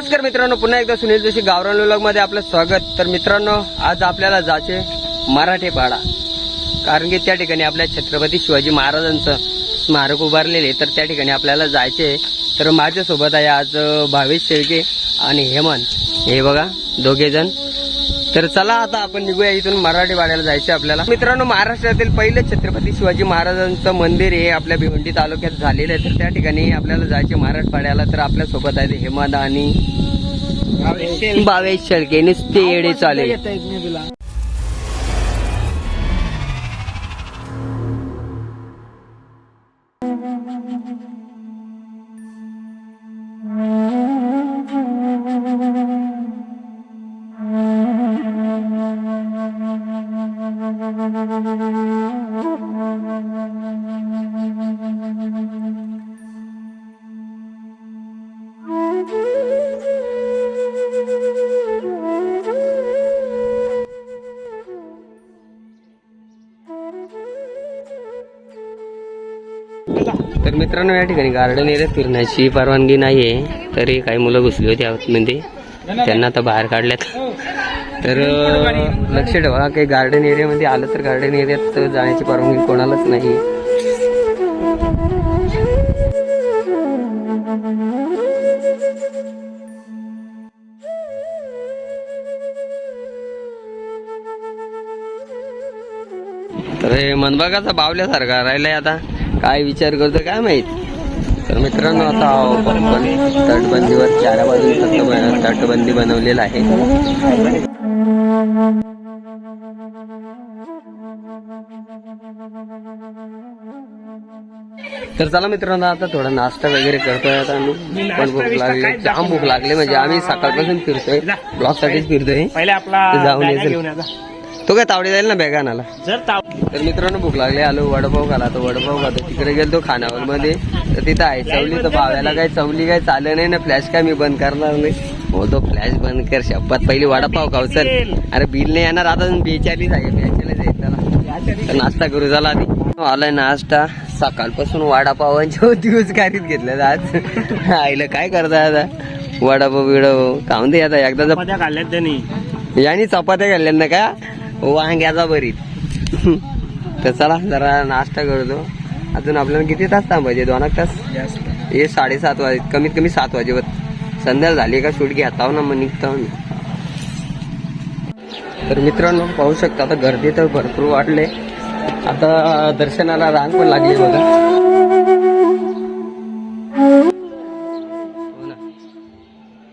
नमस्कार मित्रांनो पुन्हा एकदा सुनील जोशी गावरान लोलगमध्ये आपलं स्वागत. तर मित्रांनो आज आपल्याला जायचे मराठे पाडा. कारण की त्या ठिकाणी आपल्या छत्रपती शिवाजी महाराजांचं स्मारक उभारलेले. तर त्या ठिकाणी आपल्याला जायचे. तर माझ्यासोबत आहे आज भावेश शेळके आणि हेमंत. हे बघा दोघे जण तर चला आता आपण निघूया इथून मराठी वाड्याला जायचं आपल्याला. मित्रांनो महाराष्ट्रातील पहिले छत्रपती शिवाजी महाराजांचं मंदिर हे आपल्या भिवंडी तालुक्यात झालेलं आहे. तर त्या ठिकाणी आपल्याला जायचे मराठवाड्याला तर आपल्यासोबत आहे हेमंत आणि भावेश शेळके नुसते येडे चालेल मित्रांनो या ठिकाणी गार्डन एरियात फिरण्याची परवानगी नाही आहे तरी काही मुलं घुसली होती आतमध्ये. त्यांना आता बाहेर काढल्यात. तर लक्ष ठेवा काही गार्डन एरियामध्ये आलं तर गार्डन एरियात जाण्याची परवानगी कोणालाच नाही. तर हे मनबागाचा बावल्यासारखा राहिलाय आता. काय विचार करतो काय माहीत? तर मित्रांनो आता आपण तटबंदीवर चारा बाजून तटबंदी बनवलेला आहे. तर चला मित्रांनो आता थोडा नाश्ता वगैरे करतोय आता आम्ही. पण भूक लागली जाम भूक लागली म्हणजे आम्ही सकाळपासून फिरतोय. ब्लॉक साठीच फिरतोय. पहिले आपला ते जाऊन तो काय तावडी जाईल ना बॅगा आणायला? जर ताव तर मित्रांनो भूक लागली आलो वडापाव खाला. तर वडापाव खातो. तिकडे गेलतो खानावळमध्ये तर तिथं आहे चवली तर भाव्याला काय चवली काय चाललं नाही ना फ्लॅश काय मी बंद करणार नाही. हो तो फ्लॅश बंद कर शपथ. पहिली वडापाव खाऊ चल. अरे बिल नाही येणार आता बेचाळीस आहे बेचाळीस आहे त्याला. तर नाश्ता करू झाला आधी. आलाय नाश्ता. सकाळपासून वडापावांच्या दिवस गाडीत घेतलं आज. आईला काय करताय आता? वडापाव बिडापाव. खाऊन दे आता एकदा काढल्यात त्यांनी. याने चपात्या घालल्या ना का? वांग्याचा भरीत. तर चला जरा नाश्ता करतो. अजून आपल्याला किती तास थांबायचे? दोन एक तास? हे साडेसात वाजे कमीत कमी सात वाजेवर. संध्याकाळ झाली का शूट घेता ना मग निघता तर मित्रांनो पाहू शकता आता गर्दी तर भरपूर वाढले. आता दर्शनाला रांग पण लागली बघा. हो ना.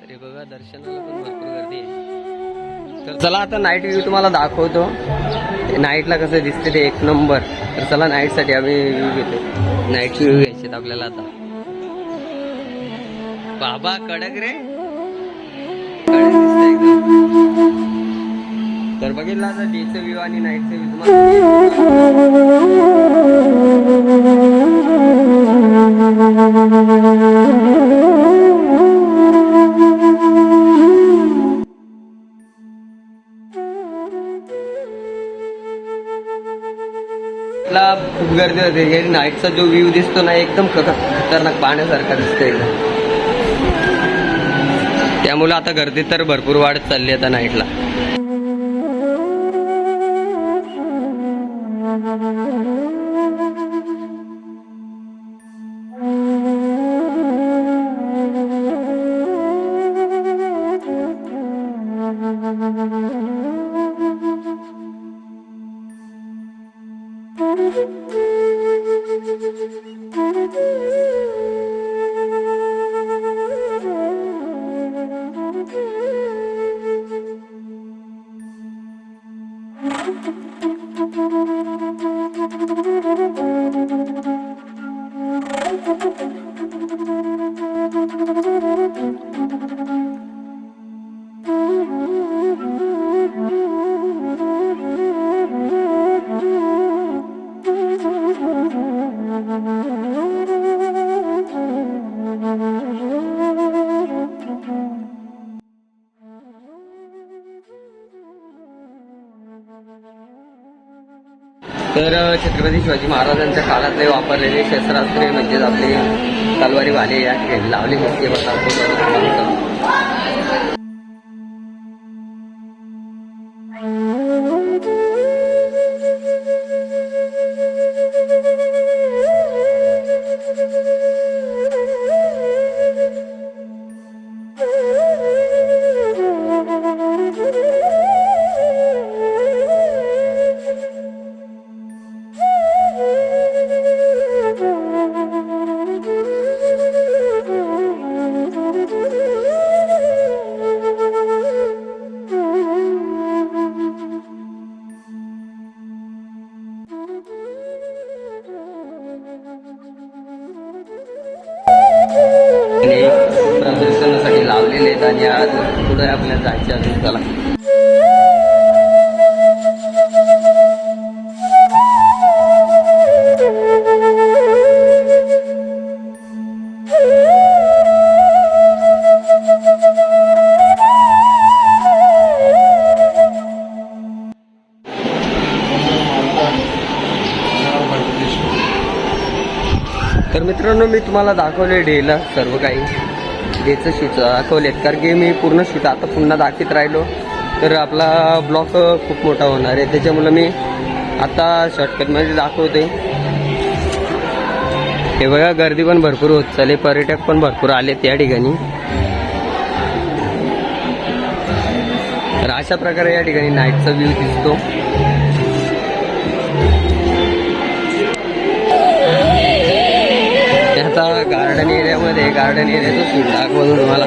तरी बघा दर्शनाला पण भरपूर गर्दी आहे. तर चला आता नाईट व्ह्यू तुम्हाला दाखवतो. नाईटला कसं दिसते ते एक नंबर. तर चला नाईटसाठी आम्ही व्ह्यू घेतो. नाईट व्ह्यू घ्यायचे आपल्याला आता. बाबा कडक रे. कडक तर बघितलं आता डेचं व्ह्यू आणि नाईटचं व्ह्यू तुम्हाला खूप हे नाईटचा जो व्ह्यू दिसतो ना एकदम खतरनाक पाहण्यासारखा दिसतो एकदम त्यामुळे आता गर्दी तर भरपूर वाढत चालली आता नाईटला. Thank you. तर छत्रपती शिवाजी महाराजांच्या काळातले वापरलेले शस्त्रास्त्रे म्हणजेच आपले तलवारी वाले या ठिकाणी लावले होते. बघा आणि आज पुढे आपल्याला जायचं असेल चला. तर मित्रांनो मी तुम्हाला दाखवले डेला सर्व काही. डेचं शूट दाखवलेत कारण की मी पूर्ण शूट आता पुन्हा दाखवत राहिलो. तर आपला ब्लॉक खूप मोठा होणार आहे. त्याच्यामुळं मी आता शॉर्टकटमध्ये दाखवते. हे बघा गर्दी पण भरपूर होत चालले. पर्यटक पण भरपूर आले त्या ठिकाणी. तर अशा प्रकारे या ठिकाणी नाईटचा व्ह्यू दिसतो. आता गार्डन एरियामध्ये गार्डन एरियाचं शूट दाखवतो तुम्हाला.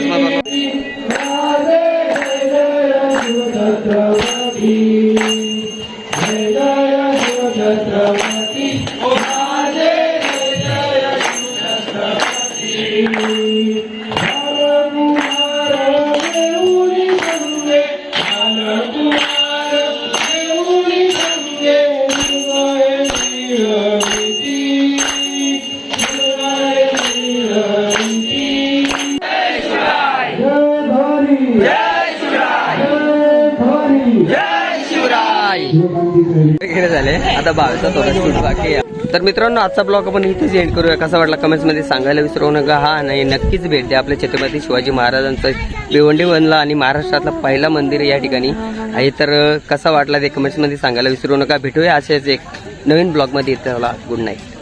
Esma Bhagwan. झाले. आता बावीसचा थोडा शूट बाकी आहे. तर मित्रांनो आजचा ब्लॉग आपण इथेच एंड करूया. कसा वाटला कमेंट्समध्ये सांगायला विसरू नका. हा नाही नक्कीच भेट द्या. आपल्या छत्रपती शिवाजी महाराजांचं भिवंडी बनला आणि महाराष्ट्रातला पहिला मंदिर या ठिकाणी आहे. तर कसा वाटला ते कमेंट्समध्ये सांगायला विसरू नका. भेटूया असेच एक नवीन ब्लॉगमध्ये. Good night